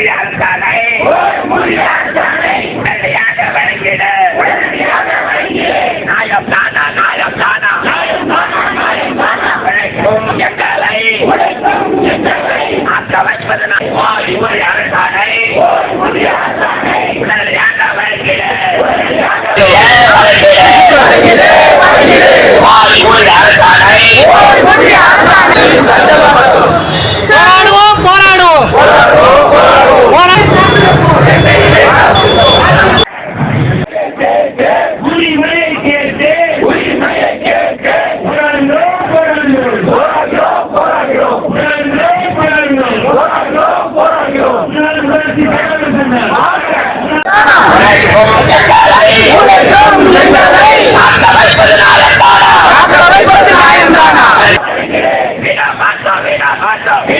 உடனடியாக தானே உடனடியாக வழங்கிட நாயம் தானா நாயம் தானா நாயம் தானா நாயம் தானா வழங்கும் என் Stop it.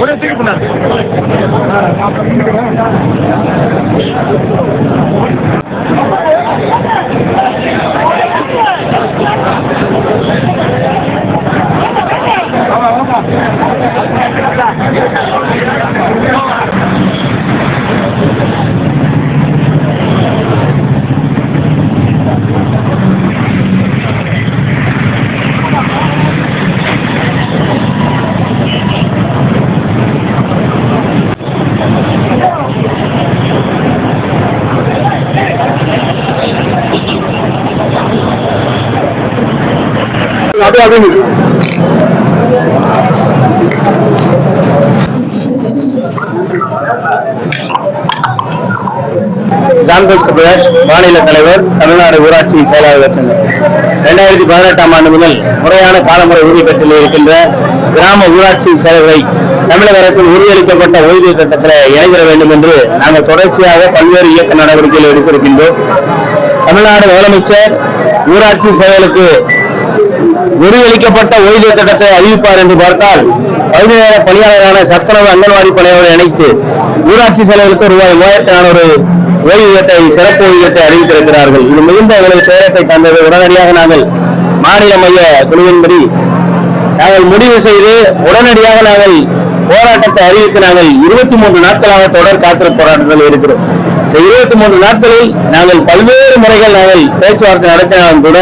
ஒரே தூக்கி அப்படின்னு. ஜான்பஸ் சுப்ரேஷ் மாநில தலைவர் தமிழ்நாடு ஊராட்சி செயலாளர் சங்கம். இரண்டாயிரத்தி பதினெட்டாம் ஆண்டு முதல் முறையான காலமுறை ஊதிய பெற்றில் இருக்கின்ற கிராம ஊராட்சி சேவை தமிழக அரசின் உறுதியளிக்கப்பட்ட ஓய்வூதிய திட்டத்தில் இணைந்திட வேண்டும் என்று நாங்கள் தொடர்ச்சியாக பல்வேறு இயக்க நடவடிக்கைகளை எடுத்திருக்கின்றோம். தமிழ்நாடு முதலமைச்சர் ஊராட்சி செயலுக்கு உறுதியளிக்கப்பட்ட ஓய்வு திட்டத்தை அறிவிப்பார் என்று பார்த்தால் பகுதி நேர பணியாளரான சத்துணவு அங்கன்வாடி பணியாளரை இணைத்து ஊராட்சி செலவுக்கு ரூபாய் மூவாயிரத்தி நானூறு ஓய்வூதியத்தை சிறப்பு ஓய்வூதியத்தை அறிவித்திருக்கிறார்கள். இது மிகுந்த எங்களது பேரத்தை தந்தது. உடனடியாக நாங்கள் மாநில மைய குழுவின்படி நாங்கள் முடிவு செய்து உடனடியாக நாங்கள் போராட்டத்தை அறிவித்து நாங்கள் இருபத்தி மூன்று நாட்களாக தொடர் காத்திருப்பு போராட்டத்தில் இருக்கிறோம். இந்த இருபத்தி மூன்று நாட்களில் நாங்கள் பல்வேறு முறைகள் நாங்கள் பேச்சுவார்த்தை நடத்தினாலும் கூட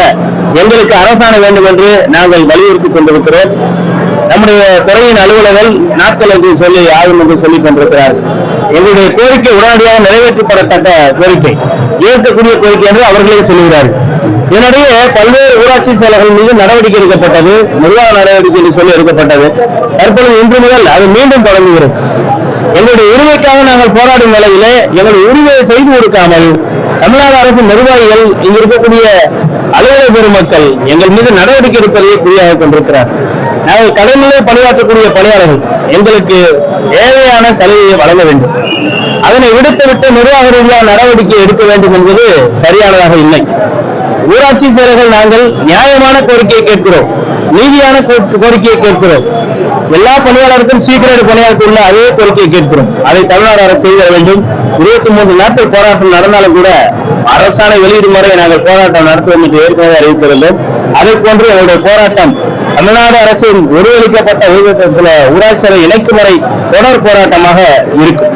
எங்களுக்கு அரசாணை வேண்டும் என்று நாங்கள் வலியுறுத்தி கொண்டிருக்கிறோம். நம்முடைய துறையின் அலுவலர்கள் நாட்கள் என்று சொல்லி ஆகும் என்று சொல்லிக் கொண்டிருக்கிறார்கள். எங்களுடைய கோரிக்கை உடனடியாக நிறைவேற்றப்படத்தக்க கோரிக்கை ஏற்கக்கூடிய கோரிக்கை என்று அவர்களே சொல்லுகிறார்கள். இதனிடையே பல்வேறு ஊராட்சி செயலர்கள் மீது நடவடிக்கை எடுக்கப்பட்டது நிர்வாக நடவடிக்கை என்று சொல்லி எடுக்கப்பட்டது. தற்பொழுது இன்று முதல் அது மீண்டும் தொடங்குகிறது. எங்களுடைய உரிமைக்காக நாங்கள் போராடும் நிலையிலே எங்களுடைய உரிமையை செய்து கொடுக்காமல் தமிழ்நாடு அரசு நிர்வாகிகள் இங்கு இருக்கக்கூடிய அலுவலக பெருமக்கள் எங்கள் மீது நடவடிக்கை எடுப்பதையே குறியாக கொண்டிருக்கிறார். நாங்கள் கடமையிலே பணியாற்றக்கூடிய பணியாளர்கள் எங்களுக்கு தேவையான சலுகையை வழங்க வேண்டும். அதனை விடுத்துவிட்டு நிர்வாக ரீதியாக நடவடிக்கை எடுக்க வேண்டும் என்பது சரியானதாக இல்லை. ஊராட்சி செயலர்கள் நாங்கள் நியாயமான கோரிக்கையை கேட்கிறோம். நீதியான கோரிக்கையை கேட்கிறோம். எல்லா பணியாளருக்கும் சீக்கிரம் பணியாளருக்கு உள்ள அதே கோரிக்கையை கேட்கிறோம். அதை தமிழ்நாடு அரசு செய்து வேண்டும். இருபத்தி மூன்று நாட்கள் போராட்டம் நடந்தாலும் கூட அரசாணை வெளியிடும் வரை நாங்கள் போராட்டம் நடத்துவோம் என்று ஏற்கனவே அறிவித்திருந்தோம். அதே போன்று எங்களுடைய போராட்டம் தமிழ்நாடு அரசின் ஒருவளிக்கப்பட்ட ஓய்வூதியத்தில் ஊராட்சி சேவை இணைக்கும் வரை தொடர் போராட்டமாக இருக்கும்.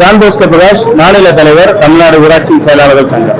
ஜான் பிரகாஷ் மாநில தலைவர் தமிழ்நாடு ஊராட்சி செயலாளர்கள் சங்கம்.